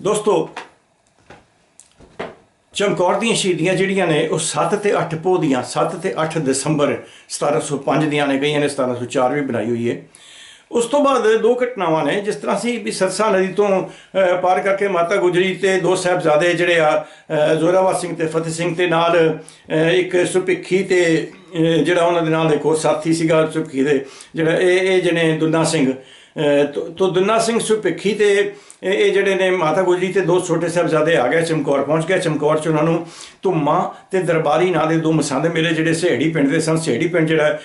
ਦੋਸਤੋ, ਚਮਕੌਰ ਦੀਆਂ ਸ਼ਹੀਦੀਆਂ ਜਿਹੜੀਆਂ ਨੇ, ਉਹ 7 ਤੇ 8 ਪੋਹ ਦੀਆਂ 7 ਤੇ 8 ਦਸੰਬਰ 1705 ਦੀਆਂ ਨੇ ਕਈਆਂ ਨੇ 1704 ਵੀ ਬਣਾਈ ਹੋਈ ਹੈ। ਉਸ ਤੋਂ ਬਾਅਦ ਦੋ ਘਟਨਾਵਾਂ ਨੇ, ਜਿਸ ਤਰ੍ਹਾਂ ਸੀ ਵੀ ਸਰਸਾ ਨਦੀ ਤੋਂ ਪਾਰ ਕਰਕੇ ਮਾਤਾ ਗੁਜਰੀ ਤੇ ਦੋ ਸਾਹਿਬਜ਼ਾਦੇ ਜਿਹੜੇ ਆ ਜ਼ੋਰਾਵਰ ਸਿੰਘ ਤੇ ਫਤਿਹ ਸਿੰਘ ਤੇ ਨਾਲ ਇੱਕ ਸੁਪਿੱਖੀ ਤੇ ਜਿਹੜਾ ਉਹਨਾਂ ਦੇ ਨਾਲ ਇੱਕ ਹੋਰ ਸਾਥੀ ਸੀਗਾ ਸੁਪਿੱਖੀ ਦੇ ਜਿਹੜਾ, ਇਹ ਇਹ ਜਿਹਨੇ ਦੁੱਨਾ ਸਿੰਘ ਤੋ- ਤੋ ਦੁੰਨਾ ਸਿੰਘ ਸੁਪਿੱਖੀ ਤੇ ਇਹ ਜਿਹੜੇ ਨੇ ਮਾਤਾ ਗੁਜਰੀ ਤੇ ਦੋ ਛੋਟੇ ਸਾਹਿਬਜ਼ਾਦੇ ਆ ਗਏ, ਚਮਕੌਰ ਪਹੁੰਚ ਗਏ। ਚਮਕੌਰ ਚ ਉਹਨਾਂ ਨੂੰ ਧੁੰਮਾ ਤੇ ਦਰਬਾਰੀ ਨਾਂ ਦੇ ਦੋ ਮਸਾਂਦੇ ਮੇਲੇ, ਜਿਹੜੇ ਸਹੇੜੀ ਪਿੰਡ ਦੇ ਸਨ। ਸਹੇੜੀ ਪਿੰਡ ਜਿਹੜਾ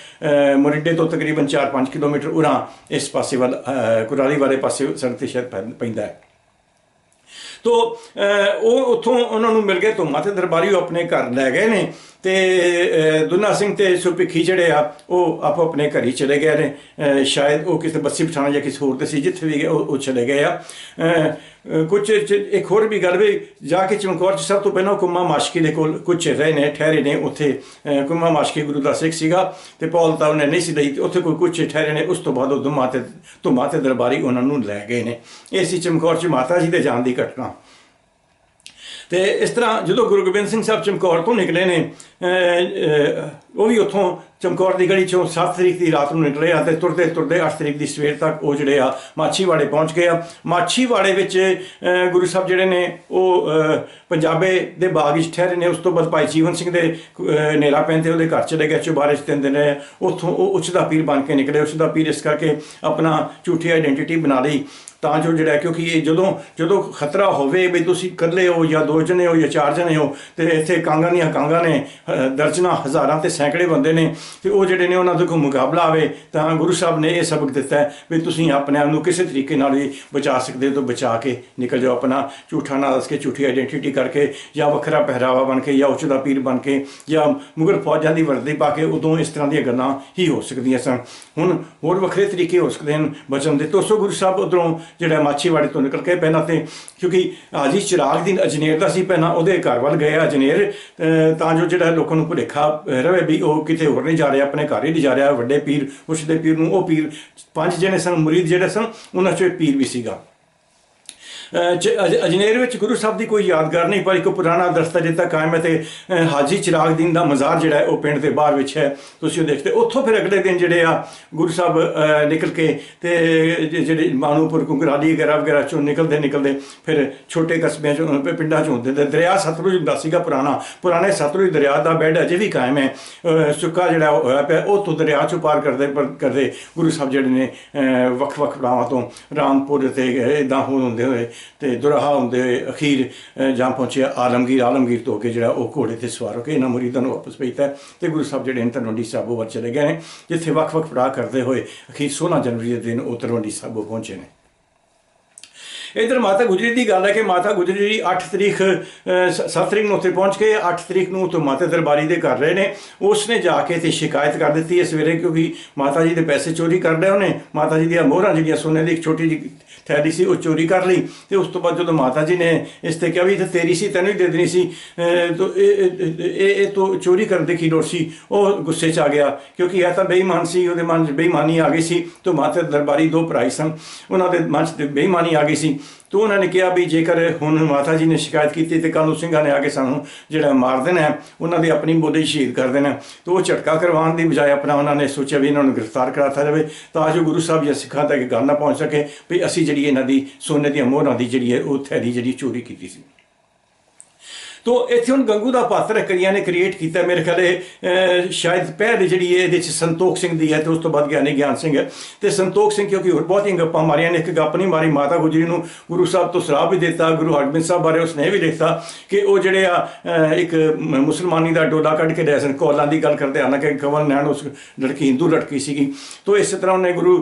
ਮੋਰਿੰਡੇ ਤੋਂ ਤਕਰੀਬਨ 4-5 ਕਿਲੋਮੀਟਰ ਉਰਾਂ ਇਸ ਪਾਸੇ ਵੱਲ ਕੁਰਾਲੀ ਵਾਲੇ ਪਾਸੇ ਸੜਕ ਤੇ ਸ਼ਹਿਰ ਪੈ- ਪੈਂਦਾ ਹੈ। ਤੋ ਉਹ ਉੱਥੋਂ ਉਹਨਾਂ ਨੂੰ ਮਿਲ ਗਏ ਧੁੰਮਾ ਤੇ ਦਰਬਾਰੀ ਉਹ ਆਪਣੇ ਘਰ ਲੈ ਗਏ ਨੇ। ਤੇ ਦੁਨਾ ਦੁੱਲਾ ਸਿੰਘ ਤੇ ਸੁਪਿੱਖੀ ਜਿਹੜੇ ਆ ਉਹ ਆਪੋ ਆਪਣੇ ਘਰੀ ਚਲੇ ਗਏ ਨੇ। ਸ਼ਾਇਦ ਉਹ ਕਿਸੇ ਬੱਸੀ ਪਠਾਣਾ ਜਾਂ ਕਿਸੇ ਹੋਰ ਤੇ ਸੀ ਜਿੱਥੇ ਵੀ ਗਏ ਉਹ ਚਲੇ ਗਏ ਆ। ਅਹ, ਕੁਝ ਚ- ਇੱਕ ਹੋਰ ਵੀ ਗੱਲ ਵੀ ਜਾ ਕੇ ਚਮਕੌਰ ਚ ਸਭ ਤੋਂ ਪਹਿਲਾਂ ਕੁੰਮਾ ਮਾਸ਼ਕੀ ਦੇ ਕੋਲ ਕੁਝ ਰਹੇ ਨੇ ਠਹਿਰੇ ਨੇ ਉੱਥੇ। ਅਹ, ਮਾਸ਼ਕੀ ਗੁਰੂ ਦਾ ਸਿੱਖ ਸੀਗਾ ਤੇ ਪੌਲ ਤਾਂ ਉਹਨੇ ਨਹੀਂ ਸੀ ਲਈ ਉੱਥੇ ਕੋਈ ਕੁਝ ਠਹਿਰੇ ਨੇ ਉਸ ਤੋਂ ਬਾਅਦ ਉਹ ਦੁਮਾ ਤੇ ਧੁੰਮਾ ਤੇ ਦਰਬਾਰੀ ਉਹਨਾਂ ਨੂੰ ਲੈ ਗਏ ਨੇ। ਇਹ ਸੀ ਚਮਕੌਰ ਚ ਮਾਤਾ ਜੀ ਦੇ ਜਾਣ ਦੀ ਘਟਨਾ। ਤੇ ਇਸ ਤਰ੍ਹਾਂ ਜਦੋਂ ਗੁਰੂ ਗੋਬਿੰਦ ਸਿੰਘ ਸਾਹਿਬ ਚਮਕੌਰ ਤੋਂ ਨਿਕਲੇ ਨੇ ਉਹ ਵੀ ਉੱਥੋਂ ਚਮਕੌਰ ਦੀ ਗਲੀ ਚੋਂ 7 ਤਰੀਕ ਦੀ ਰਾਤ ਨੂੰ ਨਿਕਲੇ ਆ ਤੇ ਤੁਰਦੇ ਤੁਰਦੇ 8 ਤਰੀਕ ਦੀ ਸਵੇਰ ਤੱਕ ਉਹ ਜਿਹੜੇ ਆ ਮਾਛੀਵਾੜੇ ਪਹੁੰਚ ਗਏ ਆ। ਮਾਛੀਵਾੜੇ ਵਿੱਚ ਗੁਰੂ ਸਾਹਿਬ ਜਿਹੜੇ ਨੇ ਉਹ ਪੰਜਾਬੇ ਦੇ ਬਾਗ ਵਿੱਚ ਠਹਿਰੇ ਨੇ। ਉਸ ਤੋਂ ਬਾਅਦ ਭਾਈ ਜੀਵਨ ਸਿੰਘ ਦੇ ਅਹ, ਨੇਰਾ ਪੈਂਦੇ ਉਹਦੇ ਘਰ ਚਲੇ ਗਏ। ਚੁਬਾਰੇ ਚ ਤਿੰਨ ਦਿਨ ਰਹੇ ਉੱਥੋਂ ਉਹ ਉੱਚ ਦਾ ਪੀਰ ਬਣ ਕੇ ਨਿਕਲੇ। ਉਚਦਾ ਪੀਰ ਇਸ ਕਰਕੇ ਆਪਣਾ ਝੂਠੀ ਆਇਡੈਂਟੀਟੀ ਬਣਾ ਲਈ। ਤਾਂ ਜੋ ਜਿਹੜਾ ਕਿਉਂਕਿ ਇਹ ਜਦੋਂ ਜਦੋਂ ਖਤਰਾ ਹੋਵੇ ਵੀ ਤੁਸੀਂ ਇਕੱਲੇ ਹੋ ਜਾਂ ਦੋ ਜਣੇ ਹੋ ਜਾਂ ਚਾਰ ਜਣੇ ਹੋ ਤੇ ਇੱਥੇ ਕਾਂਗਾਂ ਦੀਆਂ ਕਾਂਗਾਂ ਨੇ ਦਰਜਨਾਂ ਹਜ਼ਾਰਾਂ ਤੇ ਸੈਂਕੜੇ ਬੰਦੇ ਨੇ ਤੇ ਉਹ ਜਿਹੜੇ ਨੇ ਉਹਨਾਂ ਦੇ ਕੋਈ ਮੁਕਾਬਲਾ ਆਵੇ ਤਾਂ ਗੁਰੂ ਸਾਹਿਬ ਨੇ ਇਹ ਸਬਕ ਦਿੱਤਾ ਹੈ ਵੀ ਤੁਸੀਂ ਆਪਣੇ ਆਪ ਨੂੰ ਕਿਸੇ ਤਰੀਕੇ ਨਾਲ ਵੀ ਬਚਾ ਸਕਦੇ ਹੋ ਤਾਂ ਬਚਾ ਕੇ ਨਿਕਲ ਜਾਓ ਆਪਣਾ ਝੂਠਾ ਨਾ ਦੱਸ ਕੇ ਝੂਠੀ ਆਇਡੈਂਟੀਟੀ ਕਰਕੇ ਜਾਂ ਵੱਖਰਾ ਪਹਿਰਾਵਾ ਬਣ ਕੇ ਜਾਂ ਉੱਚ ਦਾ ਪੀਰ ਬਣ ਕੇ ਜਾਂ ਮੁਗਲ ਫੌਜਾਂ ਦੀ ਵਰਦੀ ਪਾ ਕੇ ਉਦੋਂ ਇਸ ਤਰ੍ਹਾਂ ਦੀਆਂ ਗੱਲਾਂ ਹੀ ਹੋ ਸਕਦੀਆਂ ਸਨ। ਹੁਣ ਹੋਰ ਵੱਖਰੇ ਤਰੀਕੇ ਹੋ ਸਕਦੇ ਹਨ ਬਚਨ ਦੇ। ਤੋਸੋ ਗੁਰੂ ਸਾਹਿਬ ਉਧਰੋਂ ਜਿਹੜਾ ਮਾਛੀਵਾੜੇ ਤੋਂ ਨਿਕਲ ਕੇ ਪਹਿਲਾਂ ਤੇ ਕਿਉਂਕਿ ਹਾਜੀ ਚਿਰਾਗ ਦੀ ਅਜਨੇਰ ਦਾ ਸੀ, ਪਹਿਲਾਂ ਉਹਦੇ ਘਰ ਵੱਲ ਗਏ ਅਜਨੇਰ ਤਾਂ ਜੋ ਜਿਹੜਾ ਲੋਕਾਂ ਨੂੰ ਭੁਲੇਖਾ ਅਹ, ਰਵੇ ਵੀ ਉਹ ਕਿਤੇ ਹੋਰ ਨਹੀਂ ਜਾ ਰਿਹਾ ਆਪਣੇ ਘਰ ਹੀ ਨਹੀਂ ਜਾ ਰਿਹਾ ਵੱਡੇ ਪੀਰ ਉਸ ਦੇ ਪੀਰ ਨੂੰ ਉਹ ਪੀਰ ਪੰਜ ਜਣੇ ਸਨ ਮੁਰੀਦ ਜਿਹੜੇ ਸਨ ਉਹਨਾਂ ਚੋਂ ਪੀਰ ਵੀ ਸੀਗਾ। ਅਜਨੇਰ ਵਿੱਚ ਗੁਰੂ ਸਾਹਿਬ ਦੀ ਕੋਈ ਯਾਦਗਾਰ ਨਹੀਂ, ਪਰ ਇੱਕ ਪੁਰਾਣਾ ਦਸਤਾ ਜਿੱਤਾ ਕਾਇਮ ਹੈ ਤੇ ਹਾਜੀ ਚਿਰਾਗ ਦੀਨ ਦਾ ਮਜ਼ਾਰ ਜਿਹੜਾ ਹੈ, ਉਹ ਪਿੰਡ ਦੇ ਬਾਹਰ ਵਿੱਚ ਹੈ। ਤੁਸੀਂ ਉਹ ਦੇਖਦੇ ਉੱਥੋਂ ਫਿਰ ਅਗਲੇ ਦਿਨ ਜਿਹੜੇ ਆ, ਗੁਰੂ ਸਾਹਿਬ ਨਿਕਲ ਕੇ ਤੇ ਜਿਹੜੇ ਮਾਨੂਪੁਰ ਕੁੰਗਰਾਲੀ ਵਗੈਰਾ ਵਗੈਰਾ ਚੋਂ ਨਿਕਲਦੇ ਨਿਕਲਦੇ ਫਿਰ ਛੋਟੇ ਕਸਬਿਆਂ ਚੋਂ ਪਿੰਡਾਂ ਚੋਂ ਹੁੰਦੇ ਤੇ ਦਰਿਆ ਸਤਲੁਜ ਹੁੰਦਾ ਸੀਗਾ ਪੁਰਾਣਾ। ਪੁਰਾਣੇ ਸਤਲੁਜ ਦਰਿਆ ਦਾ ਬੈੱਡ ਅਜੇ ਵੀ ਕਾਇਮ ਹੈ। ਸੁੱਕਾ ਜਿਹੜਾ ਹੋਇਆ ਪਿਆ, ਉਹ ਤੋਂ ਦਰਿਆ ਚੋਂ ਪਾਰ ਕਰਦੇ ਕਰਦੇ ਗੁਰੂ ਸਾਹਿਬ ਜਿਹੜੇ ਨੇ ਵੱਖ-ਵੱਖ ਪੜਾਵਾਂ ਤੋਂ ਰਾਮਪੁਰ ਤੇ ਇਦਾਂ ਹੋ ਹੁੰਦੇ ਹੋਏ ਤੇ ਦੁਰਾਹਾ ਹੁੰਦੇ ਹੋਏ ਅਖੀਰ ਜਾਂ ਪਹੁੰਚਿਆ ਆਲਮਗੀਰ ਆਲਮਗੀਰ ਤੋਂ ਅੱਗੇ ਜਿਹੜਾ ਉਹ ਘੋੜੇ ਤੇ ਸਵਾਰ ਹੋ ਕੇ ਇਹਨਾਂ ਮੁਰੀਦਾਂ ਨੂੰ ਵਾਪਸ ਭੇਜਤਾ ਹੈ ਤੇ ਗੁਰੂ ਸਾਹਿਬ ਜਿਹੜੇ ਨੇ ਤਲਵੰਡੀ ਸਾਬੋ ਵੱਲ ਚਲੇ ਗਏ ਨੇ, ਜਿੱਥੇ ਵੱਖ-ਵੱਖ ਪੜਾਅ ਕਰਦੇ ਹੋਏ ਅਖੀਰ 16 ਜਨਵਰੀ ਦੇ ਦਿਨ ਉਹ ਤਲਵੰਡੀ ਸਾਬੋ ਪਹੁੰਚੇ ਨੇ। ਇਧਰ ਮਾਤਾ ਗੁਜਰੀ ਦੀ ਗੱਲ ਹੈ ਕਿ ਮਾਤਾ ਗੁਜਰੀ ਜੀ 8 ਤਰੀਕ 7 ਤਰੀਕ ਨੂੰ ਉੱਥੇ ਪਹੁੰਚ ਕੇ 8 ਤਰੀਕ ਨੂੰ ਤੋਂ ਮਾਤਾ ਦਰਬਾਰੀ ਦੇ ਕਰ ਰਹੇ ਨੇ। ਉਸ ਨੇ ਜਾ ਕੇ ਤੇ ਸ਼ਿਕਾਇਤ ਕਰ ਦਿੱਤੀ ਹੈ ਸਵੇਰੇ ਕਿਉਂਕਿ ਮਾਤਾ ਜੀ ਦੇ ਪੈਸੇ ਚੋਰੀ ਕਰ ਲਏ ਉਹਨੇ। ਮਾਤਾ ਜੀ ਦੀਆਂ ਮੋਹਰਾਂ ਜਿਹੜੀਆਂ ਸੋਨੇ ਦੀ ਇੱਕ ਛੋਟੀ ਜਿਹੀ ਥੈਲੀ ਸੀ ਉਹ ਚੋਰੀ ਕਰ ਲਈ। ਤੇ ਉਸ ਤੋਂ ਬਾਅਦ ਜਦੋਂ ਮਾਤਾ ਜੀ ਨੇ ਇਸ ਤੇ ਕਿਹਾ ਵੀ ਇਹ ਤੇਰੀ ਸੀ ਤੈਨੂੰ ਹੀ ਦੇ ਦੇਣੀ ਸੀ ਅਹ, ਤੋ ਇਹ ਇਹ- ਇਹ ਚੋਰੀ ਕਰਨ ਦੀ ਕੀ ਲੋੜ ਸੀ? ਉਹ ਗੁੱਸੇ 'ਚ ਆ ਗਿਆ ਕਿਉਂਕਿ ਇਹ ਤਾਂ ਬੇਈਮਾਨ ਸੀ ਉਹਦੇ ਮਨ 'ਚ ਬੇਈਮਾਨੀ ਆ ਗਈ ਸੀ। ਤੋਂ ਮਾਤਾ ਦਰਬਾਰੀ ਦੋ ਭਰਾ ਸਨ। ਉਹਨਾਂ ਦੇ ਮਨ 'ਚ ਬੇਈਮਾਨੀ ਆ ਗਈ ਸੀ। ਤੋ ਉਹਨਾਂ ਨੇ ਕਿਹਾ ਵੀ ਜੇਕਰ ਹੁਣ ਮਾਤਾ ਜੀ ਨੇ ਸ਼ਿਕਾਇਤ ਕੀਤੀ ਤੇ ਕੱਲ ਨੂੰ ਸਿੰਘਾਂ ਨੇ ਆ ਕੇ ਸਾਨੂੰ ਜਿਹੜਾ ਮਾਰ ਦੇਣਾ ਉਹਨਾਂ ਦੀ ਆਪਣੀ ਬੋਲੀ ਸ਼ਹੀਦ ਕਰ ਦੇਣਾ ਹੈ। ਤੋ ਉਹ ਝਟਕਾ ਕਰਵਾਉਣ ਦੀ ਬਜਾਏ ਆਪਣਾ ਉਹਨਾਂ ਨੇ ਸੋਚਿਆ ਵੀ ਇਹਨਾਂ ਨੂੰ ਗ੍ਰਿਫਤਾਰ ਕਰਾਤਾ ਜਾਵੇ, ਤਾਂ ਜੋ ਗੁਰੂ ਸਾਹਿਬ ਜਾਂ ਸਿੱਖਾਂ ਤੱਕ ਗੱਲ ਨਾ ਪਹੁੰਚ ਸਕੇ ਵੀ ਅਸੀਂ ਜਿਹੜੀ ਇਹਨਾਂ ਦੀ ਸੋਨੇ ਦੀਆਂ ਮੋਹਰਾਂ ਦੀ ਜਿਹੜੀ ਹੈ, ਉਹ ਥੈਲੀ ਜਿਹੜੀ ਚੋਰੀ ਕੀਤੀ ਸੀ ਤੋ ਇੱਥੇ ਹੁਣ ਗੰਗੂ ਦਾ ਪਾਤਰ ਕਈਆਂ ਨੇ ਕ੍ਰੀਏਟ ਕੀਤਾ ਮੇਰੇ ਖਿਆਲ ਇਹ ਸ਼ਾਇਦ ਪਹਿਲ ਜਿਹੜੀ ਹੈ, ਇਹਦੇ ਚ ਸੰਤੋਖ ਸਿੰਘ ਦੀ ਹੈ ਤੇ ਉਸ ਤੋਂ ਬਾਅਦ ਗਿਆਨੀ ਗਿਆਨ ਸਿੰਘ ਹੈ। ਤੇ ਸੰਤੋਖ ਸਿੰਘ ਕਿਉਂਕਿ ਹੋਰ ਬਹੁਤੀਆਂ ਗੱਪਾਂ ਮਾਰੀਆਂ ਨੇ, ਇੱਕ ਗੱਪ ਨਹੀਂ ਮਾਰੀ, ਮਾਤਾ ਗੁਜਰੀ ਨੂੰ ਗੁਰੂ ਸਾਹਿਬ ਤੋਂ ਸਰਾਹ ਵੀ ਦਿੱਤਾ, ਗੁਰੂ ਹਰਗੋਬਿੰਦ ਸਾਹਿਬ ਬਾਰੇ ਉਸਨੇ ਇਹ ਵੀ ਲਿਖਤਾ ਕਿ ਉਹ ਜਿਹੜੇ ਆ ਇੱਕ ਮੁਸਲਮਾਨੀ ਦਾ ਡੋਲਾ ਕੱਢ ਕੇ ਰਹੇ ਸਨ। ਕੋਲਾਂ ਦੀ ਗੱਲ ਕਰਦੇ ਹਾਲਾਂਕਿ ਕਿ ਕਵਲ ਨੈਣ ਉਸ ਲੜਕੀ, ਹਿੰਦੂ ਲੜਕੀ ਸੀਗੀ। ਤੋ ਇਸੇ ਤਰ੍ਹਾਂ ਉਹਨੇ ਗੁਰੂ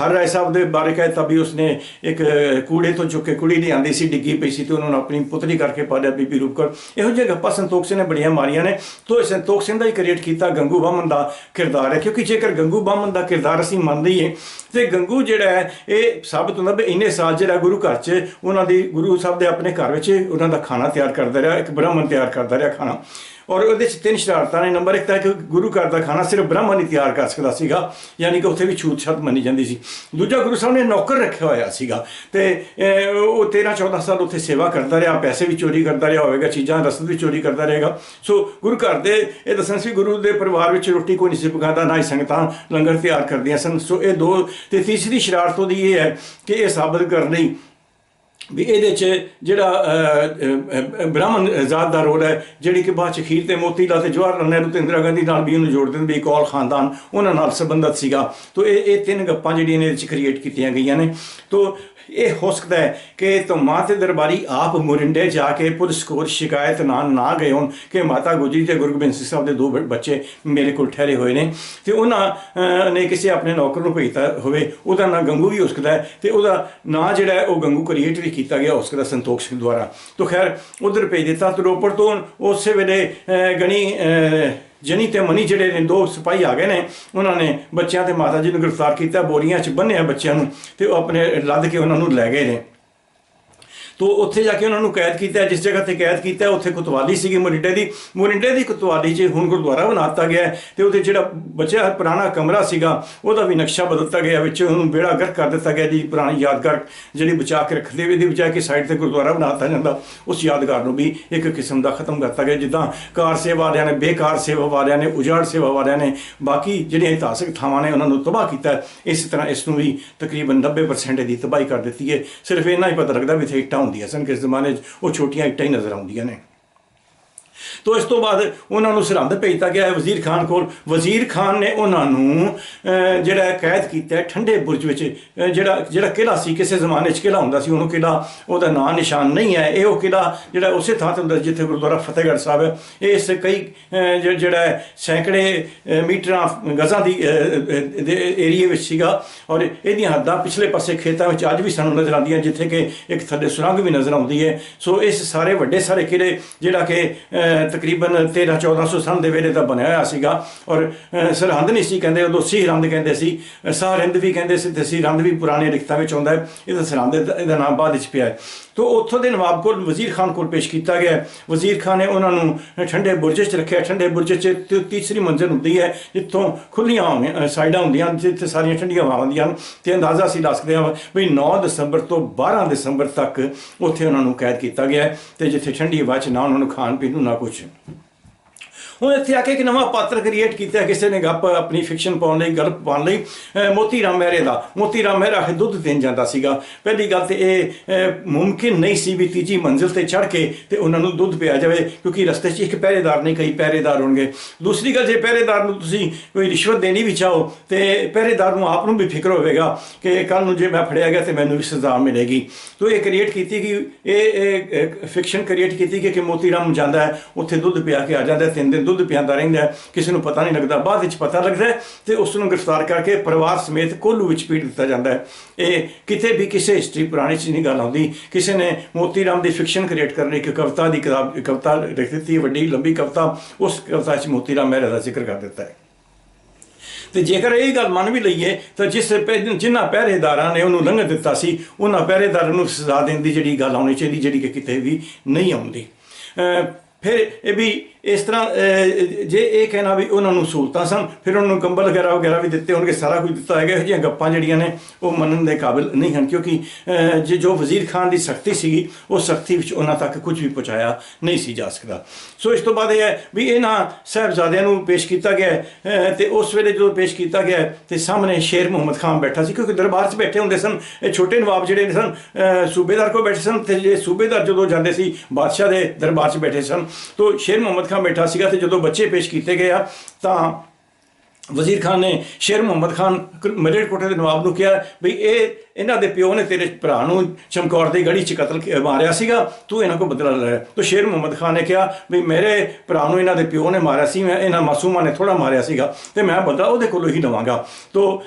ਹਰ ਰਾਏ ਸਾਹਿਬ ਦੇ ਬਾਰੇ ਕਹਿਤਾ ਵੀ ਉਸਨੇ ਇੱਕ ਕੂੜੇ ਤੋਂ ਚੁੱਕ ਕੇ ਕੁੜੀ ਲਿਆਂਦੀ ਸੀ, ਡਿੱਗੀ ਪਈ ਸੀ ਤੇ ਉਹਨਾਂ ਨੂੰ ਆਪਣੀ ਪੁੱਤਰੀ ਕਰਕੇ ਪਾ ਲਿਆ, ਬੀਬੀ ਰੂਪ ਕਰ ਇਹੋ ਜਿਹੇ ਗੱਪਾਂ ਸੰਤੋਖ ਸਿੰਘ ਨੇ ਬੜੀਆਂ ਮਾਰੀਆਂ ਨੇ। ਤੋ ਇਹ ਸੰਤੋਖ ਸਿੰਘ ਦਾ ਹੀ ਕ੍ਰੀਏਟ ਕੀਤਾ ਗੰਗੂ ਬਾਮਨ ਦਾ ਕਿਰਦਾਰ ਹੈ। ਕਿਉਂਕਿ ਜੇਕਰ ਗੰਗੂ ਬਾਮਨ ਦਾ ਕਿਰਦਾਰ ਅਸੀਂ ਮੰਨਦੇ ਹੀ ਤੇ ਗੰਗੂ ਜਿਹੜਾ ਹੈ, ਇਹ ਸਾਬਤ ਹੁੰਦਾ ਵੀ ਇੰਨੇ ਸਾਲ ਜਿਹੜਾ ਗੁਰੂ ਘਰ 'ਚ, ਉਹਨਾਂ ਦੀ ਗੁਰੂ ਸਾਹਿਬ ਦੇ ਆਪਣੇ ਘਰ ਵਿੱਚ ਉਹਨਾਂ ਦਾ ਖਾਣਾ ਤਿਆਰ ਕਰਦਾ ਰਿਹਾ, ਇੱਕ ਬ੍ਰਾਹਮਣ ਤਿਆਰ ਕਰਦਾ ਰਿਹਾ ਖਾਣਾ। ਔਰ ਉਹਦੇ ਚ ਤਿੰਨ ਸ਼ਰਾਰਤਾਂ ਨੇ। ਨੰਬਰ ਇੱਕ ਤਾਂ ਕਿ ਗੁਰੂ ਘਰ ਦਾ ਖਾਣਾ ਸਿਰਫ ਬ੍ਰਾਹਮਣ ਹੀ ਤਿਆਰ ਕਰ ਸਕਦਾ ਸੀਗਾ, ਯਾਨੀ ਕਿ ਉੱਥੇ ਵੀ ਛੂਤ ਛੱਤ ਮੰਨੀ ਜਾਂਦੀ ਸੀ। ਦੂਜਾ ਗੁਰੂ ਸਾਹਿਬ ਨੇ ਨੌਕਰ ਰੱਖਿਆ ਹੋਇਆ ਸੀਗਾ ਤੇ ਉਹ 13 14 ਸਾਲ ਉੱਥੇ ਸੇਵਾ ਕਰਦਾ ਰਿਹਾ, ਪੈਸੇ ਵੀ ਚੋਰੀ ਕਰਦਾ ਰਿਹਾ, ਹੋਵੇਗਾ ਚੀਜ਼ਾਂ, ਰਸਦ ਵੀ ਚੋਰੀ ਕਰਦਾ ਰਹੇਗਾ। ਸੋ ਗੁਰੂ ਘਰ ਦੇ, ਇਹ ਦੱਸਣ ਸੀ ਗੁਰੂ ਦੇ ਪਰਿਵਾਰ ਵਿੱਚ ਰੋਟੀ ਕੋਈ ਨਹੀਂ ਸੀ ਪਕਾਉਂਦਾ, ਨਾ ਹੀ ਸੰਗਤਾਂ ਲੰਗਰ ਤਿਆਰ ਕਰਦੀਆਂ ਸਨ। ਸੋ ਇਹ ਦੋ ਤੇ ਤੀਸਰੀ ਸ਼ਰਾਰਤ ਉਹਦੀ ਇਹ ਹੈ ਕਿ ਇਹ ਸਾਬਤ ਕਰਨ ਲਈ ਵੀ ਇਹਦੇ ਚ ਜਿਹੜਾ ਬ੍ਰਾਹਮਣ ਜ਼ਾਤ ਦਾ ਰੋਲ ਹੈ, ਜਿਹੜੀ ਕਿ ਬਾਅਦ ਚ ਖੀਰ ਤੇ ਮੋਤੀ ਲਾਲ ਤੇ ਜਵਾਹਰ ਲਾਲ ਨਹਿਰੂ ਤੇ ਇੰਦਰਾ ਗਾਂਧੀ ਨਾਲ ਵੀ ਉਹਨੂੰ ਜੋੜ ਦਿੰਦੇ, ਵੀ ਕੌਲ ਖਾਨਦਾਨ, ਉਹਨਾਂ ਨਾਲ ਸੰਬੰਧਤ ਸੀਗਾ। ਤੋ ਇਹ ਇਹ ਤਿੰਨ ਗੱਪਾਂ ਜਿਹੜੀਆਂ ਨੇ ਇਹਦੇ ਚ ਕ੍ਰੀਏਟ ਕੀਤੀਆਂ ਗਈਆਂ ਨੇ। ਤੋ ਇਹ ਹੋ ਸਕਦਾ ਹੈ ਕਿ ਧੁਮਾ ਤੇ ਦਰਬਾਰੀ ਆਪ ਮੁਰਿੰਡੇ ਜਾ ਕੇ ਪੁਲਿਸ ਕੋਲ ਸ਼ਿਕਾਇਤ ਨਾਲ ਨਾ ਗਏ ਹੋਣ ਕਿ ਮਾਤਾ ਗੁਜਰੀ ਤੇ ਗੁਰੂ ਗੋਬਿੰਦ ਸਿੰਘ ਸਾਹਿਬ ਦੇ ਦੋ ਬ- ਬੱਚੇ ਮੇਰੇ ਕੋਲ ਠਹਿਰੇ ਹੋਏ ਨੇ। ਤੇ ਉਹਨਾਂ ਨੇ ਕਿਸੇ ਆਪਣੇ ਨੌਕਰ ਨੂੰ ਭੇਜਤਾ ਹੋਵੇ, ਉਹਦਾ ਨਾਂ ਗੰਗੂ ਵੀ ਹੋ ਸਕਦਾ ਹੈ ਤੇ ਉਹਦਾ ਨਾਂ ਜਿਹੜਾ ਉਹ ਗੰਗੂ ਕ੍ਰੀਏਟ ਵੀ ਕੀਤਾ ਗਿਆ ਹੋ ਸਕਦਾ ਸੰਤੋਖ ਸਿੰਘ ਦੁਆਰਾ। ਤੋਂ ਖੈਰ, ਉਧਰ ਭੇਜ ਦਿੱਤਾ, ਤੇ ਰੋਪੜ ਤੋਂ ਉਸੇ ਵੇਲੇ ਗਣੀ ਜਨੀ ਤੇ ਮਨੀ ਜਿਹੜੇ ਨੇ ਦੋ ਸਿਪਾਹੀ ਆ ਗਏ ਨੇ, ਉਹਨਾਂ ਨੇ ਬੱਚਿਆਂ ਤੇ ਮਾਤਾ ਜੀ ਨੂੰ ਗ੍ਰਿਫਤਾਰ ਕੀਤਾ, ਬੋਰੀਆਂ 'ਚ ਬੰਨਿਆ ਬੱਚਿਆਂ ਨੂੰ ਤੇ ਉਹ ਆਪਣੇ ਲੱਦ ਕੇ ਉਹਨਾਂ ਨੂੰ ਲੈ ਗਏ ਨੇ। ਤੋ ਉੱਥੇ ਜਾ ਕੇ ਉਹਨਾਂ ਨੂੰ ਕੈਦ ਕੀਤਾ ਜਿਸ ਜਗ੍ਹਾ ਤੇ ਕੈਦ ਕੀਤਾ ਉੱਥੇ ਕੁਤਵਾਲੀ ਸੀਗੀ ਮੋਰਿੰਡੇ ਦੀ ਮੋਰਿੰਡੇ ਦੀ ਕੁਤਵਾਲੀ 'ਚ ਹੁਣ ਗੁਰਦੁਆਰਾ ਬਣਾਤਾ ਗਿਆ ਹੈ ਤੇ ਉਹਦੇ ਜਿਹੜਾ ਬਚਿਆ ਪੁਰਾਣਾ ਕਮਰਾ ਸੀਗਾ, ਉਹਦਾ ਵੀ ਨਕਸ਼ਾ ਬਦਲਤਾ ਗਿਆ, ਵਿੱਚ ਉਹਨੂੰ ਬੇੜਾ ਗਰਕ ਕਰ ਦਿੱਤਾ ਗਿਆ ਜੀ, ਪੁਰਾਣੀ ਯਾਦਗਾਰ ਜਿਹੜੀ ਬਚਾ ਕੇ ਰੱਖਦੇ ਵੀ ਦੀ ਬਚਾ ਕੇ ਸਾਈਡ ਤੇ ਗੁਰਦੁਆਰਾ ਬਣਾਤਾ ਜਾਂਦਾ। ਉਸ ਯਾਦਗਾਰ ਨੂੰ ਵੀ ਇੱਕ ਕਿਸਮ ਦਾ ਖਤਮ ਕਰਤਾ ਗਿਆ, ਜਿੱਦਾਂ ਕਾਰ ਸੇਵਾ ਵਾਲਿਆਂ ਨੇ, ਬੇਕਾਰ ਸੇਵਾ ਵਾਲਿਆਂ ਨੇ, ਉਜਾੜ ਸੇਵਾ ਵਾਲਿਆਂ ਨੇ, ਬਾਕੀ ਜਿਹੜੀਆਂ ਇਤਿਹਾਸਕ ਥਾਵਾਂ ਨੇ, ਉਹਨਾਂ ਨੂੰ ਤਬਾਹ ਕੀਤਾ ਇਸ ਤਰ੍ਹਾਂ ਇਸ ਨੂੰ ਵੀ ਤਕਰੀਬਨ 90% ਦੀ ਤਬਾਹੀ ਕਰ ਦਿੱਤੀ ਹੈ। ਸਿਰਫ ਇੰਨਾ ਹੀ ਪਤਾ ਲੱਗਦਾ ਵੀ ਇੱਥੇ ਇੱਟਾਂ ਹੁੰਦੀਆਂ ਸਨ ਕਿਸ ਜ਼ਮਾਨੇ 'ਚ ਉਹ ਛੋਟੀਆਂ ਇੱਟਾਂ ਹੀ ਨਜ਼ਰ ਆਉਂਦੀਆਂ ਨੇ। ਤੋ ਇਸ ਤੋਂ ਬਾਅਦ ਉਹਨਾਂ ਨੂੰ ਸਰਹੰਦ ਭੇਜਤਾ ਗਿਆ ਹੈ ਵਜ਼ੀਰ ਖਾਨ ਕੋਲ। ਵਜ਼ੀਰ ਖਾਨ ਨੇ ਉਹਨਾਂ ਨੂੰ ਜਿਹੜਾ ਕੈਦ ਕੀਤਾ ਠੰਡੇ ਬੁਰਜ ਵਿੱਚ ਜਿਹੜਾ ਜਿਹੜਾ ਕਿਲਾ ਸੀ, ਕਿਸੇ ਜ਼ਮਾਨੇ 'ਚ ਕਿਲਾ ਹੁੰਦਾ ਸੀ, ਉਹਨੂੰ ਕਿਲਾ ਉਹਦਾ ਨਾਂ ਨਿਸ਼ਾਨ ਨਹੀਂ ਹੈ। ਇਹ ਉਹ ਕਿਲਾ ਜਿਹੜਾ ਉਸੇ ਥਾਂ ਤੇ ਹੁੰਦਾ ਜਿੱਥੇ ਗੁਰਦੁਆਰਾ ਫਤਿਹਗੜ੍ਹ ਸਾਹਿਬ ਹੈ। ਇਹ ਇਸ ਕਈ ਜਿਹੜਾ ਸੈਂਕੜੇ ਮੀਟਰਾਂ, ਗਜ਼ਾਂ ਦੀ ਏਰੀਏ ਵਿੱਚ ਸੀਗਾ ਔਰ ਇਹਦੀਆਂ ਹੱਦਾਂ ਪਿਛਲੇ ਪਾਸੇ ਖੇਤਾਂ ਵਿੱਚ ਅੱਜ ਵੀ ਸਾਨੂੰ ਨਜ਼ਰ ਆਉਂਦੀਆਂ, ਜਿੱਥੇ ਕਿ ਇੱਕ ਥੱਲੇ ਸੁਰੰਗ ਵੀ ਨਜ਼ਰ ਆਉਂਦੀ ਹੈ। ਸੋ ਇਸ ਸਾਰੇ ਵੱਡੇ ਸਾਰੇ ਕਿਲੇ ਜਿਹੜਾ ਕਿ ਤਕਰੀਬਨ 13 1400 ਸੰਨ ਦੇ ਵੇਲੇ ਦਾ ਬਣਿਆ ਹੋਇਆ ਸੀਗਾ। ਔਰ ਸਰਹੰਦ ਨਹੀਂ ਸੀ ਕਹਿੰਦੇ ਉਦੋਂ ਸੀਹਰੰਦ ਕਹਿੰਦੇ ਸੀ। ਅਹ, ਵੀ ਕਹਿੰਦੇ ਸੀ ਤੇ ਸੀਹਰੰਦ ਵੀ ਪੁਰਾਣੇ ਲਿਖਤਾਂ ਵਿੱਚ ਆਉਂਦਾ ਹੈ। ਇਹਦਾ ਸਰਹੰਦ ਇਹਦਾ- ਇਹਦਾ ਨਾਮ ਬਾਅਦ ਵਿੱਚ ਪਿਆ ਹੈ। ਤੋ ਉੱਥੋਂ ਦੇ ਨਵਾਬ ਕੋਲ ਵਜ਼ੀਰ ਖਾਨ ਕੋਲ ਪੇਸ਼ ਕੀਤਾ ਗਿਆ ਵਜ਼ੀਰ ਖਾਨ ਨੇ ਉਹਨਾਂ ਨੂੰ ਠੰਡੇ ਬੁਰਜ 'ਚ ਰੱਖਿਆ। ਠੰਡੇ ਬੁਰਜ 'ਚ ਤੀ- ਤੀਸਰੀ ਮੰਜ਼ਿਲ ਹੁੰਦੀ ਹੈ ਜਿੱਥੋਂ ਖੁੱਲੀਆਂ ਹੋਈਆਂ ਸਾਈਡਾਂ ਹੁੰਦੀਆਂ ਹਨ, ਜਿੱਥੇ ਸਾਰੀਆਂ ਠੰਡੀਆਂ ਹਵਾਵਾਂ ਹੁੰਦੀਆਂ ਹਨ। ਤੇ ਅੰਦਾਜ਼ਾ ਸੀ ਲਾ ਸਕਦੇ ਹਾਂ ਵੀ 9 ਦਸੰਬਰ ਤੋਂ 12 ਦਸੰਬਰ ਤੱਕ ਉੱਥੇ ਉਹਨਾਂ ਨੂੰ ਕੈਦ ਕੀਤਾ ਗਿਆ ਹੈ। ਤੇ ਜਿੱਥੇ ਠੰਡੀ ਹਵਾ 'ਚ ਨਾ ਉਹਨਾਂ ਨੂੰ ਖਾਣ ਪੀਣ ਨੂੰ kako će. ਹੁਣ ਇੱਥੇ ਆ ਕੇ ਇੱਕ ਨਵਾਂ ਪਾਤਰ ਕ੍ਰੀਏਟ ਕੀਤਾ ਕਿਸੇ ਨੇ ਗੱਪ ਆਪਣੀ ਫਿਕਸ਼ਨ ਪਾਉਣ ਲਈ, ਗਲਪ ਪਾਉਣ ਲਈ ਮੋਤੀ ਰਾਮ ਮਹਿਰੇ ਦਾ। ਮੋਤੀ ਰਾਮ ਮਹਿਰਾ ਦੁੱਧ ਦੇਣ ਜਾਂਦਾ ਸੀਗਾ। ਪਹਿਲੀ ਗੱਲ ਤੇ ਇਹ ਮੁਮਕਿਨ ਨਹੀਂ ਸੀ ਵੀ ਤੀਜੀ ਮੰਜ਼ਿਲ ਤੇ ਚੜ੍ਹ ਕੇ ਤੇ ਉਹਨਾਂ ਨੂੰ ਦੁੱਧ ਪਿਆ ਜਾਵੇ, ਕਿਉਂਕਿ ਰਸਤੇ 'ਚ ਇੱਕ ਪਹਿਰੇਦਾਰ ਨਹੀਂ, ਕਈ ਪਹਿਰੇਦਾਰ ਹੋਣਗੇ। ਦੂਸਰੀ ਗੱਲ, ਜੇ ਪਹਿਰੇਦਾਰ ਨੂੰ ਤੁਸੀਂ ਕੋਈ ਰਿਸ਼ਵਤ ਦੇਣੀ ਵੀ ਚਾਹੋ, ਤੇ ਪਹਿਰੇਦਾਰ ਨੂੰ ਆਪ ਨੂੰ ਵੀ ਫਿਕਰ ਹੋਵੇਗਾ ਕਿ ਕੱਲ ਨੂੰ ਜੇ ਮੈਂ ਫੜਿਆ ਗਿਆ ਤੇ ਮੈਨੂੰ ਵੀ ਸਜ਼ਾ ਮਿਲੇਗੀ। ਤੋ ਇਹ ਕ੍ਰੀਏਟ ਕੀਤੀ ਕਿ ਇਹ ਫਿਕਸ਼ਨ ਕ੍ਰੀਏਟ ਕੀਤੀ ਕਿ ਕਿ ਮੋਤੀ ਰਾਮ ਜਾਂਦਾ ਹੈ, ਉੱਥੇ ਦੁੱਧ ਪਿਆ ਕੇ ਆ ਜਾਂਦਾ ਤਿੰਨ ਦਿਨ ਦੁੱਧ ਪਿਆਉਂਦਾ ਰਹਿੰਦਾ ਕਿਸੇ ਨੂੰ ਪਤਾ ਨਹੀਂ ਲੱਗਦਾ, ਬਾਅਦ ਵਿੱਚ ਪਤਾ ਲੱਗਦਾ ਹੈ ਤੇ ਉਸ ਨੂੰ ਗ੍ਰਿਫਤਾਰ ਕਰਕੇ ਪਰਿਵਾਰ ਸਮੇਤ ਕੋਲੂ ਵਿੱਚ ਪੀੜ ਦਿੱਤਾ ਜਾਂਦਾ ਹੈ। ਇਹ ਕਿਤੇ ਵੀ ਕਿਸੇ ਹਿਸਟਰੀ ਪੁਰਾਣੀ ਚ ਨਹੀਂ ਗੱਲ ਆਉਂਦੀ। ਕਿਸੇ ਨੇ ਮੋਤੀ ਰਾਮ ਦੀ ਫਿਕਸ਼ਨ ਕ੍ਰੀਏਟ ਕਰਨ ਲਈ ਇੱਕ ਕਵਿਤਾ ਦੀ ਕਿਤਾਬ ਕਵਿਤਾ ਲਿਖ ਦਿੱਤੀ ਵੱਡੀ ਲੰਬੀ ਕਵਿਤਾ, ਉਸ ਕਵਿਤਾ 'ਚ ਮੋਤੀ ਰਾਮ ਮਹਿਰਾ ਦਾ ਜ਼ਿਕਰ ਕਰ ਦਿੱਤਾ ਹੈ। ਤੇ ਜੇਕਰ ਇਹ ਗੱਲ ਮੰਨ ਵੀ ਲਈਏ, ਤਾਂ ਜਿਸ ਪਹਿ- ਜਿਨ੍ਹਾਂ ਪਹਿਰੇਦਾਰਾਂ ਨੇ ਉਹਨੂੰ ਲੰਘ ਦਿੱਤਾ ਸੀ, ਉਹਨਾਂ ਪਹਿਰੇਦਾਰਾਂ ਨੂੰ ਸਜ਼ਾ ਦੇਣ ਦੀ ਜਿਹੜੀ ਗੱਲ ਆਉਣੀ ਚਾਹੀਦੀ, ਜਿਹੜੀ ਕਿ ਕਿਤੇ ਵੀ ਨਹੀਂ ਆਉਂਦੀ। ਫਿਰ ਇਹ ਵੀ ਇਸ ਤਰ੍ਹਾਂ ਜੇ ਇਹ ਕਹਿਣਾ ਵੀ ਉਹਨਾਂ ਨੂੰ ਸਹੂਲਤਾਂ ਸਨ ਫਿਰ ਉਹਨਾਂ ਨੂੰ ਕੰਬਲ ਵਗੈਰਾ ਵਗੈਰਾ ਵੀ ਦਿੱਤੇ ਹੋਣਗੇ ਸਾਰਾ ਕੁਝ ਦਿੱਤਾ ਹੈਗਾ ਇਹੋ ਜਿਹੀਆਂ ਗੱਪਾਂ ਜਿਹੜੀਆਂ ਨੇ ਉਹ ਮੰਨਣ ਦੇ ਕਾਬਿਲ ਨਹੀਂ ਹਨ ਕਿਉਂਕਿ ਜੇ ਜੋ ਵਜ਼ੀਰ ਖਾਨ ਦੀ ਸਖਤੀ ਸੀਗੀ ਉਹ ਸਖਤੀ ਵਿੱਚ ਉਹਨਾਂ ਤੱਕ ਕੁਝ ਵੀ ਪਹੁੰਚਾਇਆ ਨਹੀਂ ਸੀ ਜਾ ਸਕਦਾ। ਸੋ ਇਸ ਤੋਂ ਬਾਅਦ ਇਹ ਹੈ ਵੀ ਇਹਨਾਂ ਸਾਹਿਬਜ਼ਾਦਿਆਂ ਨੂੰ ਪੇਸ਼ ਕੀਤਾ ਗਿਆ ਹੈ, ਤੇ ਉਸ ਵੇਲੇ ਜਦੋਂ ਪੇਸ਼ ਕੀਤਾ ਗਿਆ ਹੈ, ਤੇ ਸਾਹਮਣੇ ਸ਼ੇਰ ਮੁਹੰਮਦ ਖਾਨ ਬੈਠਾ ਸੀ ਕਿਉਂਕਿ ਦਰਬਾਰ 'ਚ ਬੈਠੇ ਹੁੰਦੇ ਸਨ ਇਹ ਛੋਟੇ ਨਵਾਬ ਜਿਹੜੇ ਸਨ ਸੂਬੇਦਾਰ ਕੋਲ ਬੈਠੇ ਸਨ ਤੇ ਜੇ ਸੂਬੇਦਾਰ ਜਦੋਂ ਜਾਂਦੇ ਸੀ ਬਾਦਸ਼ਾਹ ਦੇ ਦਰਬਾਰ 'ਚ ਬੈਠੇ ਸਨ ਤੋਂ ਸ਼ੇਰ ਮੁਹੰਮਦ ਖਾਨ ਬੈਠਾ ਸੀਗਾ ਤੇ ਜਦੋਂ ਬੱਚੇ ਪੇਸ਼ ਕੀਤੇ ਗਏ ਆ, ਤਾਂ ਵਜ਼ੀਰ ਖਾਨ ਨੇ ਸ਼ੇਰ ਮੁਹੰਮਦ ਖਾਨ ਮਲੇਰਕੋਟੇ ਦੇ ਨਵਾਬ ਨੂੰ ਕਿਹਾ ਵੀ ਇਹ ਇਹਨਾਂ ਦੇ ਪਿਓ ਨੇ ਤੇਰੇ ਭਰਾ ਨੂੰ ਚਮਕੌਰ ਦੀ ਗੜੀ 'ਚ ਕਤਲ ਮਾਰਿਆ ਸੀਗਾ, ਤੂੰ ਇਹਨਾਂ ਕੋਲ ਬਦਲਾ ਲੈ। ਤੋ ਸ਼ੇਰ ਮੁਹੰਮਦ ਖਾਨ ਨੇ ਕਿਹਾ ਵੀ ਮੇਰੇ ਭਰਾ ਨੂੰ ਇਹਨਾਂ ਦੇ ਪਿਓ ਨੇ ਮਾਰਿਆ ਸੀ, ਮੈਂ ਇਹਨਾਂ ਮਾਸੂਮਾਂ ਨੇ ਥੋੜਾ ਮਾਰਿਆ ਸੀਗਾ, ਤੇ ਮੈਂ ਬਦਲਾ ਉਹਦੇ ਕੋਲੋਂ ਹੀ ਲਵਾਂਗਾ। ਤੋ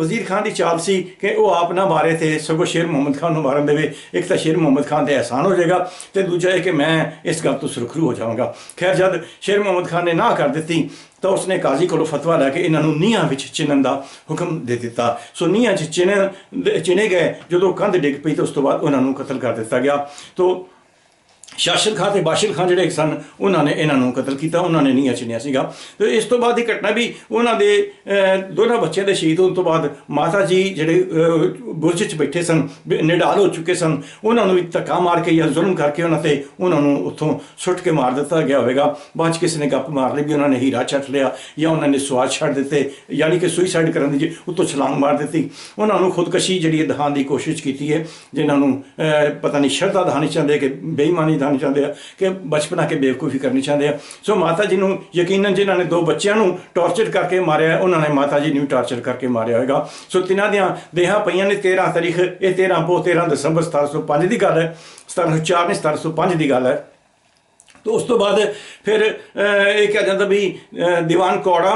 ਵਜ਼ੀਰ ਖਾਨ ਦੀ ਚਾਲ ਸੀ ਕਿ ਉਹ ਆਪ ਨਾ ਮਾਰੇ ਤੇ ਸਗੋਂ ਸ਼ੇਰ ਮੁਹੰਮਦ ਖਾਨ ਨੂੰ ਮਾਰਨ ਦੇਵੇ। ਇੱਕ ਤਾਂ ਸ਼ੇਰ ਮੁਹੰਮਦ ਖਾਨ ਤੇ ਅਹਿਸਾਨ ਹੋ ਜਾਏਗਾ ਤੇ ਦੂਜਾ ਇਹ ਕਿ ਮੈਂ ਇਸ ਗੱਲ ਤੋਂ ਸੁਰਖਰੂ ਹੋ ਜਾਵਾਂਗਾ। ਖੈਰ, ਜਦ ਸ਼ੇਰ ਮੁਹੰਮਦ ਖਾਨ ਨੇ ਨਾ ਕਰ ਦਿੱਤੀ, ਤਾਂ ਉਸਨੇ ਕਾਜ਼ੀ ਕੋਲੋਂ ਫਤਵਾ ਲੈ ਕੇ ਇਹਨਾਂ ਨੂੰ ਨੀਹਾਂ ਵਿੱਚ ਚਿਣਨ ਦਾ ਹੁਕਮ ਦੇ ਦਿੱਤਾ। ਸੋ ਨੀਹਾਂ 'ਚ ਚਿਣੇ ਚਿਨੇ ਗਏ। ਜਦੋਂ ਕੰਧ ਡਿੱਗ ਪਈ ਤਾਂ ਉਸ ਤੋਂ ਬਾਅਦ ਉਹਨਾਂ ਨੂੰ ਕਤਲ ਕਰ ਦਿੱਤਾ ਗਿਆ। ਤੋ ਸ਼ਾਸਨ ਖਾਂ ਤੇ ਬਾਸ਼ਲ ਖਾਂ ਜਿਹੜੇ ਸਨ, ਉਹਨਾਂ ਨੇ ਇਹਨਾਂ ਨੂੰ ਕਤਲ ਕੀਤਾ, ਉਹਨਾਂ ਨੇ ਨਹੀਂ ਅਚਨਿਆ ਸੀਗਾ। ਤੇ ਇਸ ਤੋਂ ਬਾਅਦ ਦੀ ਘਟਨਾ ਵੀ ਉਹਨਾਂ ਦੇ ਦੋਨਾਂ ਬੱਚਿਆਂ ਦੇ ਸ਼ਹੀਦ ਹੋਣ ਤੋਂ ਬਾਅਦ ਮਾਤਾ ਜੀ ਜਿਹੜੇ ਬੁਰਜ 'ਚ ਬੈਠੇ ਸਨ ਨਿਡਾਲ ਹੋ ਚੁੱਕੇ ਸਨ, ਉਹਨਾਂ ਨੂੰ ਵੀ ਧੱਕਾ ਮਾਰ ਕੇ ਜਾਂ ਜ਼ੁਲਮ ਕਰਕੇ ਉਹਨਾਂ ਤੇ ਉਹਨਾਂ ਨੂੰ ਉੱਥੋਂ ਸੁੱਟ ਕੇ ਮਾਰ ਦਿੱਤਾ ਗਿਆ ਹੋਵੇਗਾ। ਬਾਅਦ 'ਚ ਕਿਸੇ ਨੇ ਗੱਪ ਮਾਰ ਲਈ ਵੀ ਉਹਨਾਂ ਨੇ ਹੀਰਾ ਛੱਡ ਲਿਆ ਜਾਂ ਉਹਨਾਂ ਨੇ ਸਵਾਦ ਛੱਡ ਦਿੱਤੇ, ਯਾਨੀ ਕਿ ਸੁਈਸਾਈਡ ਕਰਨ ਦੀ ਜੇ ਉੱਤੋਂ ਛਲਾਂਗ ਮਾਰ ਦਿੱਤੀ। ਉਹਨਾਂ ਨੂੰ ਖੁਦਕਸ਼ੀ ਜਿਹੜੀ ਹੈ ਦਹਾਉਣ ਦੀ ਕੋਸ਼ਿਸ਼ ਕੀਤੀ ਹੈ, ਜਿਨ੍ਹਾਂ ਨੂੰ ਪਤਾ ਨਹੀਂ ਸ਼ਰਧਾ ਦਹਾਣੀ ਚਾਹੁੰਦੇ ਕਿ ਬੇਈਮਾਨੀ ਦਿਖਾਉਣੀ ਚਾਹੁੰਦੇ ਆ ਕਿ ਬਚਪਨਾ ਕੇ ਬੇਵਕੂਫੀ ਕਰਨੀ ਚਾਹੁੰਦੇ ਆ। ਸੋ ਮਾਤਾ ਜੀ ਨੂੰ ਯਕੀਨਨ ਜਿਨ੍ਹਾਂ ਨੇ ਦੋ ਬੱਚਿਆਂ ਨੂੰ ਟੌਰਚਰ ਕਰਕੇ ਮਾਰਿਆ ਉਹਨਾਂ ਨੇ ਮਾਤਾ ਜੀ ਨੂੰ ਟੌਰਚਰ ਕਰਕੇ ਮਾਰਿਆ ਹੋਵੇਗਾ ਸੋ ਤਿੰਨਾਂ ਦੀਆਂ ਦੇਹਾਂ ਪਈਆਂ ਨੇ 13 ਤਾਰੀਖ, ਇਹ 13 ਪੋ 13 ਦਸੰਬਰ 1705 ਦੀ ਗੱਲ ਹੈ। 1704 ਨੇ 1705 ਦੀ ਗੱਲ ਹੈ। ਤੋ ਉਸ ਤੋਂ ਬਾਅਦ ਫਿਰ ਇਹ ਕਿਹਾ ਜਾਂਦਾ ਵੀ ਦੀਵਾਨ ਕੋੜਾ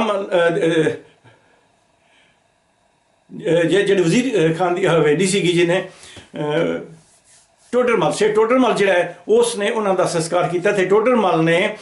ਜਿਹੜੇ ਵਜ਼ੀਰ ਖਾਨ ਦੀ ਹਵੇਲੀ ਸੀਗੀ ਜਿਹਨੇ ਟੋਡਰਮਲ ਟੋਡਰ ਮਲ ਸੇ ਟੋਡਰ ਜਿਹੜਾ ਹੈ ਉਸ ਨੇ ਉਹਨਾਂ ਦਾ ਸੰਸਕਾਰ ਕੀਤਾ ਤੇ ਟੋਡਰਮਲ ਨੇ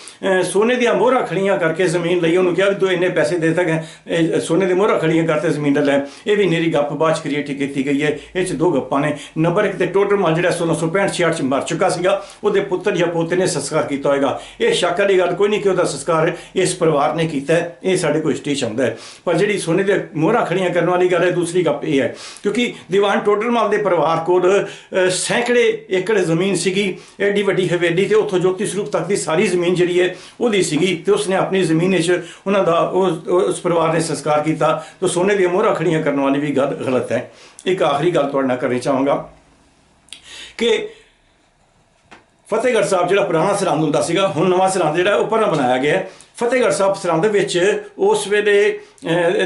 ਸੋਨੇ ਦੀਆਂ ਮੋਹਰਾਂ ਖੜੀਆਂ ਕਰਕੇ ਜ਼ਮੀਨ ਲਈ। ਉਹਨੂੰ ਕਿਹਾ ਵੀ ਤੂੰ ਇੰਨੇ ਪੈਸੇ ਦੇ ਤੱਕ ਇਹ ਸੋਨੇ ਦੀ ਮੋਹਰਾਂ ਖੜੀਆਂ ਕਰਤੇ ਜ਼ਮੀਨ ਦਾ ਲੈ। ਇਹ ਵੀ ਨੇਰੀ ਗੱਪ ਬਾਅਦ ਚ ਕ੍ਰੀਏਟ ਕੀਤੀ ਗਈ ਹੈ। ਇਹ ਚ ਦੋ ਗੱਪਾਂ ਨੇ। ਨੰਬਰ ਇੱਕ ਤੇ ਟੋਡਰ ਮਲ ਜਿਹੜਾ 1665 66 ਚ ਮਰ ਚੁੱਕਾ ਸੀਗਾ। ਉਹਦੇ ਪੁੱਤਰ ਜਾਂ ਪੋਤੇ ਨੇ ਸੰਸਕਾਰ ਕੀਤਾ ਹੋਏਗਾ। ਇਹ ਸ਼ੱਕ ਵਾਲੀ ਗੱਲ ਕੋਈ ਨਹੀਂ ਕਿ ਉਹਦਾ ਸੰਸਕਾਰ ਇਸ ਪਰਿਵਾਰ ਨੇ ਕੀਤਾ ਇਹ ਸਾਡੇ ਕੋਲ ਸਟੇਜ ਆਉਂਦਾ ਹੈ। ਪਰ ਜਿਹੜੀ ਸੋਨੇ ਦੇ ਮੋਹਰਾਂ ਖੜੀਆਂ ਕਰਨ ਵਾਲੀ ਗੱਲ ਹੈ, ਦੂਸਰੀ ਗੱਪ ਇਹ ਹੈ। ਕਿਉਂਕਿ ਦੀਵਾਨ ਟੋਡਰਮਲ ਦੇ ਪਰਿਵਾਰ ਕੋਲ ਸੈਂਕੜੇ ਏਕੜ ਜ਼ਮੀਨ ਸੀਗੀ ਐਡੀ ਵੱਡੀ ਹਵੇਲੀ ਤੇ ਉੱਥੋਂ ਜੋਤੀ ਸਰੂਪ ਤੱਕ ਦੀ ਸਾਰੀ ਜ਼ਮੀਨ ਜਿਹੜੀ ਹੈ ਉਹਦੀ ਸੀਗੀ ਤੇ ਉਸਨੇ ਆਪਣੀ ਜ਼ਮੀਨ ਵਿੱਚ ਉਹਨਾਂ ਦਾ ਉਸ ਉਸ ਪਰਿਵਾਰ ਨੇ ਸੰਸਕਾਰ ਕੀਤਾ ਤਾਂ ਸੋਨੇ ਦੀਆਂ ਮੋਹਰਾਂ ਖੜੀਆਂ ਕਰਨ ਵਾਲੀ ਵੀ ਗੱਲ ਗਲਤ ਹੈ। ਇੱਕ ਆਖਰੀ ਗੱਲ ਤੁਹਾਡੇ ਨਾਲ ਕਰਨੀ ਚਾਹਾਂਗਾ ਕਿ ਫਤਿਹਗੜ੍ਹ ਸਾਹਿਬ ਜਿਹੜਾ ਪੁਰਾਣਾ ਸਰਹੰਦ ਹੁੰਦਾ ਸੀਗਾ, ਹੁਣ ਨਵਾਂ ਸਰਹੰਦ ਜਿਹੜਾ ਉਹ ਪਰਾਂ ਬਣਾਇਆ ਗਿਆ ਫਤਿਹਗੜ੍ਹ ਸਾਹਿਬ ਸਰਹੰਦ ਵਿੱਚ ਉਸ ਵੇਲੇ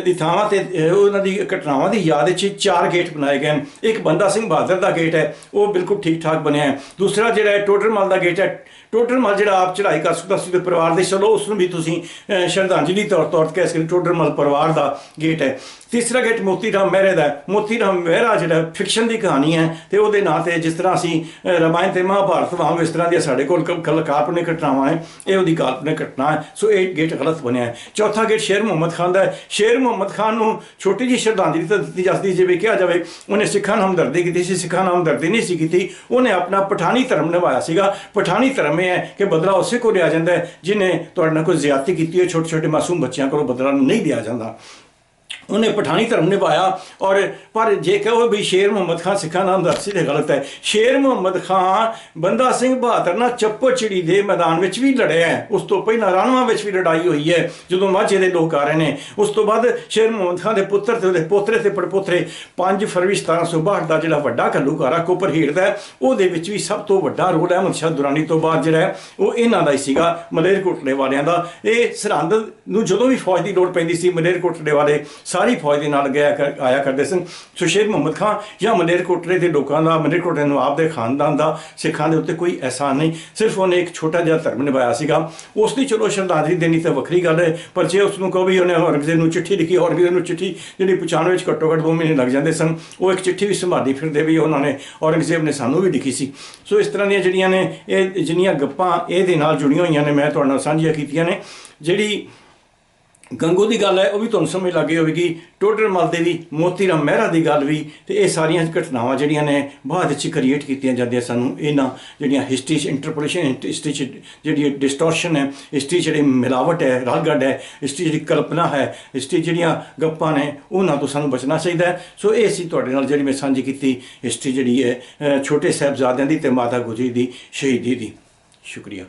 ਦੀ ਥਾਵਾਂ ਤੇ ਉਹਨਾਂ ਦੀ ਘਟਨਾਵਾਂ ਦੀ ਯਾਦ ਵਿੱਚ ਚਾਰ ਗੇਟ ਬਣਾਏ ਗਏ ਹਨ। ਇੱਕ ਬੰਦਾ ਸਿੰਘ ਬਹਾਦਰ ਦਾ ਗੇਟ ਹੈ, ਉਹ ਬਿਲਕੁਲ ਠੀਕ ਠਾਕ ਬਣਿਆ ਹੈ। ਦੂਸਰਾ ਜਿਹੜਾ ਹੈ ਟੋਟਰ ਦਾ ਗੇਟ ਹੈ। ਟੋਡਰਮਲ ਜਿਹੜਾ ਆਪ ਚੜ੍ਹਾਈ ਕਰ ਸਕਦਾ ਸੀ ਤੇ ਪਰਿਵਾਰ ਦੇ, ਚਲੋ ਉਸ ਨੂੰ ਵੀ ਤੁਸੀਂ ਸ਼ਰਧਾਂਜਲੀ ਤੌਰ ਤੌਰ ਤੇ ਕਹਿ ਸਕਦੇ ਟੋਡਰਮਲ ਪਰਿਵਾਰ ਦਾ ਗੇਟ ਹੈ। ਤੀਸਰਾ ਗੇਟ ਮੋਤੀ ਰਾਮ ਮਹਿਰੇ ਦਾ ਮੋਤੀ ਰਾਮ ਮਹਿਰਾ ਜਿਹੜਾ ਫਿਕਸ਼ਨ ਦੀ ਕਹਾਣੀ ਹੈ ਤੇ ਉਹਦੇ ਨਾਂ ਤੇ ਜਿਸ ਤਰ੍ਹਾਂ ਅਸੀਂ ਅਹ, ਰਾਮਾਇਣ ਤੇ ਮਹਾਭਾਰਤ ਵਾਂਗ ਇਸ ਤਰ੍ਹਾਂ ਦੀਆਂ ਸਾਡੇ ਕੋਲ ਕ- ਕਲ- ਕਾਲਪਨਿਕ ਘਟਨਾਵਾਂ ਹੈ ਇਹ ਉਹਦੀ ਕਾਲਪਨਿਕ ਘਟਨਾ ਹੈ। ਸੋ ਇਹ ਗੇਟ ਗਲਤ ਬਣਿਆ ਹੈ। ਚੌਥਾ ਗੇਟ ਸ਼ੇਰ ਮੁਹੰਮਦ ਖਾਨ ਦਾ ਹੈ। ਸ਼ੇਰ ਮੁਹੰਮਦ ਖਾਨ ਨੂੰ ਛੋਟੀ ਜਿਹੀ ਸ਼ਰਧਾਂਜਲੀ ਤਾਂ ਦਿੱਤੀ ਜਾਂਦੀ ਜਿਵੇਂ ਕਿਹਾ ਜਾਵੇ ਉਹਨੇ ਸਿੱਖਾਂ ਨਾਲ ਹਮਦਰਦੀ ਕੀਤੀ ਸੀ ਸਿੱਖਾਂ ਨਾਲ ਹਮਦਰਦੀ ਨਹੀਂ ਸੀ ਕੀਤੀ। ਉਹਨੇ ਆਪਣਾ ਪਠਾਨੀ ਧਰਮ ਨਿਭਾਇਆ ਸੀਗਾ। ਪਠਾਨੀ ਧਰਮ ਇਹ ਹੈ ਕਿ ਬਦਲਾ ਉਸੇ ਕੋਲ ਲਿਆ ਜਾਂਦਾ ਹੈ ਜਿਨੇ ਤੁਹਾਡੇ ਨਾਲ ਕੋਈ ਜ਼ਿਆਦਤੀ ਕੀਤੀ ਹੈ ਛੋਟੇ ਛੋਟੇ ਮਾਸੂਮ ਬੱਚਿਆਂ ਕੋਲੋਂ ਬਦਲਾ ਨਹੀਂ ਲਿਆ ਜਾਂਦਾ। ਉਹਨੇ ਪਠਾਣੀ ਧਰਮ ਨਿਭਾਇਆ ਔਰ ਪਰ ਜੇ ਕਹੋ ਵੀ ਸ਼ੇਰ ਮੁਹੰਮਦ ਖਾਨ ਸਿੱਖਾਂ ਨਾਮ ਦਰਸੀ ਤੇ ਗਲਤ ਹੈ, ਸ਼ੇਰ ਮੁਹੰਮਦ ਖਾਨ ਬੰਦਾ ਸਿੰਘ ਬਹਾਦਰ ਨਾਲ ਚੱਪੋਚਿੜੀ ਦੇ ਮੈਦਾਨ ਵਿੱਚ ਵੀ ਲੜਿਆ ਉਸ ਤੋਂ ਪਹਿਲਾਂ ਰਾਣਵਾ ਵਿੱਚ ਵੀ ਲੜਾਈ ਹੋਈ ਹੈ, ਜਦੋਂ ਮਾਝੇ ਦੇ ਲੋਕ ਆ ਰਹੇ ਨੇ, ਉਸ ਤੋਂ ਬਾਅਦ ਸ਼ੇਰ ਮੁਹੰਮਦ ਖਾਨ ਦੇ ਪੁੱਤਰ ਤੇ ਉਹਦੇ ਪੋਤਰੇ ਤੇ ਪੜਪੋਤਰੇ 5 ਫਰਵਰੀ 1762 ਦਾ ਜਿਹੜਾ ਵੱਡਾ ਘੱਲੂਕਾਰਾ ਕੋਪਰ ਹੀੜ ਦਾ ਉਹਦੇ ਵਿੱਚ ਵੀ ਸਭ ਤੋਂ ਵੱਡਾ ਰੋਲ ਅਹਿਮਦ ਸ਼ਾਹ ਦੁਰਾਨੀ ਤੋਂ ਬਾਅਦ ਜਿਹੜਾ ਉਹ ਇਹਨਾਂ ਦਾ ਹੀ ਸੀਗਾ ਮਲੇਰਕੋਟਲੇ ਵਾਲਿਆਂ ਦਾ। ਇਹ ਸਰਹੰਦ ਨੂੰ ਜਦੋਂ ਵੀ ਫੌਜ ਦੀ ਲੋੜ ਪੈਂਦੀ ਸੀ, ਮਲੇਰਕੋਟਲੇ ਵਾਲੇ ਸਾਰੀ ਫੌਜ ਦੇ ਨਾਲ ਗਿਆ ਕਰ- ਆਇਆ ਕਰਦੇ ਸਨ। ਸੁਸ਼ੇਰ ਮੁਹੰਮਦ ਖਾਨ ਜਾਂ ਮਲੇਰਕੋਟਲੇ ਦੇ ਲੋਕਾਂ ਦਾ ਮਲੇਰਕੋਟਲੇ ਨਵਾਬ ਦੇ ਖਾਨਦਾਨ ਦਾ, ਸਿੱਖਾਂ ਦੇ ਉੱਤੇ ਕੋਈ ਅਹਿਸਾਨ ਨਹੀਂ। ਸਿਰਫ ਉਹਨੇ ਇੱਕ ਛੋਟਾ ਜਿਹਾ ਧਰਮ ਨਿਭਾਇਆ ਸੀਗਾ। ਉਸ ਦੀ ਚਲੋ ਸ਼ਰਧਾਂਜਲੀ ਦੇਣੀ ਤਾਂ ਵੱਖਰੀ ਗੱਲ ਹੈ, ਪਰ ਜੇ ਉਸ ਨੂੰ ਕਹੋ ਵੀ ਉਹਨੇ ਔਰੰਗਜ਼ੇਬ ਨੂੰ ਚਿੱਠੀ ਲਿਖੀ, ਔਰੰਗਜ਼ੇਬ ਨੂੰ ਚਿੱਠੀ ਜਿਹੜੀ ਪਹੁੰਚਾਉਣ ਵਿੱਚ ਘੱਟੋ ਘੱਟ 2 ਮਹੀਨੇ ਲੱਗ ਜਾਂਦੇ ਸਨ, ਉਹ ਇੱਕ ਚਿੱਠੀ ਵੀ ਸੰਭਾਲੀ ਫਿਰਦੇ ਵੀ ਉਹਨਾਂ ਨੇ, ਔਰੰਗਜ਼ੇਬ ਨੇ ਸਾਨੂੰ ਵੀ ਲਿਖੀ ਸੀ। ਸੋ ਇਸ ਤਰ੍ਹਾਂ ਦੀਆਂ ਜਿਹੜੀਆਂ ਨੇ, ਇਹ ਜਿੰਨੀਆਂ ਗੱਪਾਂ ਇਹਦੇ ਨਾਲ ਜੁੜੀਆਂ ਹੋਈਆਂ ਨੇ, ਮੈਂ ਤੁਹਾਡੇ ਨਾਲ ਸਾਂਝੀਆਂ ਕੀਤੀਆਂ ਨੇ, ਜਿਹੜੀ ਗੰਗੂ ਦੀ ਗੱਲ ਹੈ, ਉਹ ਵੀ ਤੁਹਾਨੂੰ ਸਮਝ ਲੱਗ ਗਈ ਹੋਵੇਗੀ। ਟੋਟਲ ਮਲ ਵੀ ਮੋਤੀ ਰਾਮ ਮਹਿਰਾ ਦੀ ਗੱਲ ਵੀ, ਤੇ ਇਹ ਸਾਰੀਆਂ ਘਟਨਾਵਾਂ ਜਿਹੜੀਆਂ ਨੇ, ਬਾਅਦ ਵਿੱਚ ਕ੍ਰੀਏਟ ਕੀਤੀਆਂ ਜਾਂਦੀਆਂ ਸਾਨੂੰ। ਇਹਨਾਂ ਜਿਹੜੀਆਂ ਹਿਸਟਰੀ ਚ ਇੰਟਰਪ੍ਰੀਟੇਸ਼ਨ ਹਿਸਟਰੀ ਚ ਜਿਹੜੀ ਡਿਸਟੋਰਸ਼ਨ ਹੈ ਹਿਸਟਰੀ ਜਿਹੜੀ ਮਿਲਾਵਟ ਹੈ, ਰਲਗੱਡ ਹੈ ਹਿਸਟਰੀ ਜਿਹੜੀ ਕਲਪਨਾ ਹੈ ਹਿਸਟਰੀ ਜਿਹੜੀਆਂ ਗੱਪਾਂ ਨੇ, ਉਹਨਾਂ ਤੋਂ ਸਾਨੂੰ ਬਚਣਾ ਚਾਹੀਦਾ ਹੈ। ਸੋ ਇਹ ਸੀ ਤੁਹਾਡੇ ਨਾਲ ਜਿਹੜੀ ਮੈਂ ਸਾਂਝੀ ਕੀਤੀ ਹਿਸਟਰੀ ਜਿਹੜੀ ਹੈ ਛੋਟੇ ਸਾਹਿਬਜ਼ਾਦਿਆਂ ਦੀ ਤੇ ਮਾਤਾ ਗੁਜਰੀ ਦੀ, ਸ਼ਹੀਦੀ ਦੀ। ਸ਼ੁਕਰੀਆ।